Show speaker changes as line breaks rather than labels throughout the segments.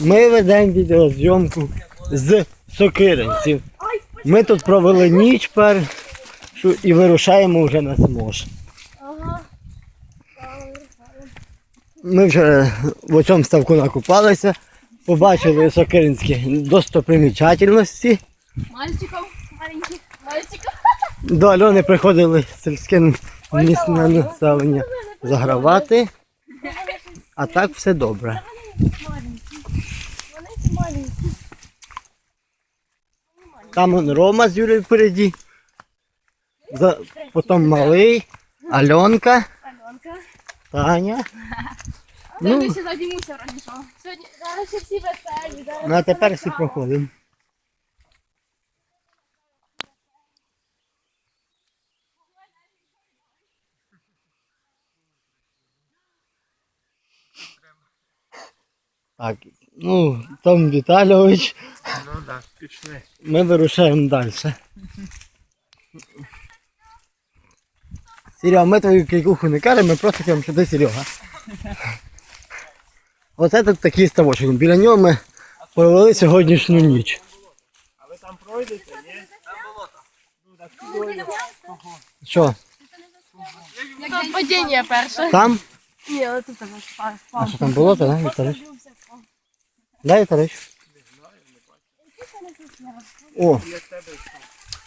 Ми ведемо відеозйомку з сокиринців. Ми тут провели ніч першу і вирушаємо вже на смож. Ми вже в цьому ставку накупалися, побачили сокиринські достопримічательності.
Мальчиком маленьких. Мальчиком.
До Альони приходили сільське місне населення загравати, а так все добре.
Маленькі.
Там он Рома з Юлею впереді. За, потім малий, Альонка,
Аленка.
Таня. Ну.
ну. ще задімуся що. Сьогодні зараз ще всі веселі. зараз
Ну а тепер всі проходимо. Так, ну, Том Віталійович,
Ну так, пішли.
ми вирушаємо далі. Серега, ми твою кількуху не кажемо, ми просто кажемо, що ти Серега. Оце тут такий ставочок. Біля нього ми провели сьогоднішню ніч.
А ви там пройдете, ні? Там болото.
Що,
падіння перше.
там?
Ні, але тут.
А що там було, то, да, Віталій? Да, Віталій? О,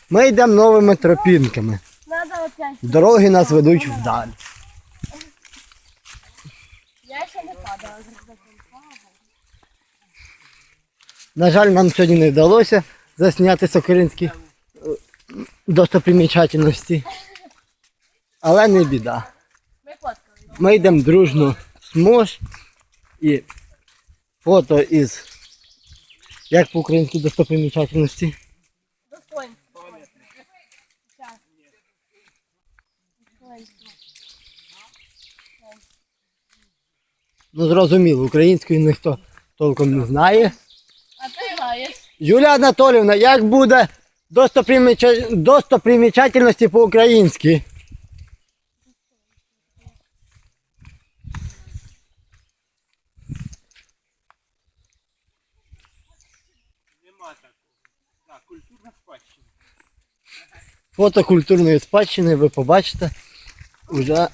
ми йдемо новими тропінками. Дороги нас ведуть вдаль.
Я ще не падала.
На жаль, нам сьогодні не вдалося засняти сокиринські е, достопримічательності. Але не біда.
Ми
йдемо дружно в смож і фото із як по-українськи достопримічательності.
Достоинство.
Ну зрозуміло, українською ніхто толком не знає.
А ти знаєш.
Юлія Анатолівна, як буде достоприміча- достопримічательності по-українськи?
Нема такого. Так, культурна спадщина.
Фото культурної спадщини ви побачите вже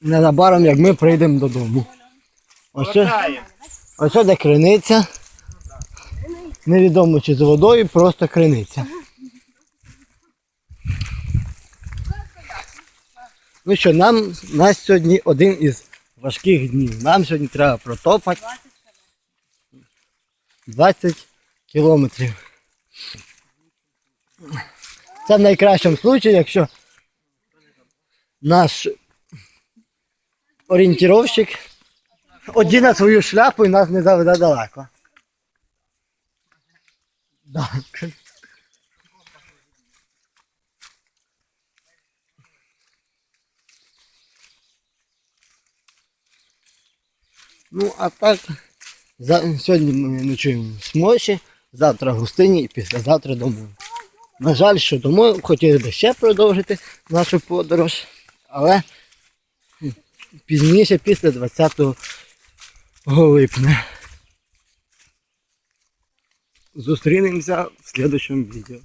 незабаром, як ми прийдемо додому. Ось, це- ось це де криниця. Невідомо чи з водою, просто криниця. Ну що, нам нас сьогодні один із важких днів. Нам сьогодні треба протопати 20 кілометрів. Це в найкращому випадку, якщо наш орієнтировщик одіне свою шляпу і нас не заведе далеко. Так. Ну, а так, за, сьогодні ми ночуємо в Смоші, завтра в гостині і післязавтра домой. На жаль, що домой хотіли би ще продовжити нашу подорож, але пізніше, після 20 липня. Зустрінемося в слідчому відео.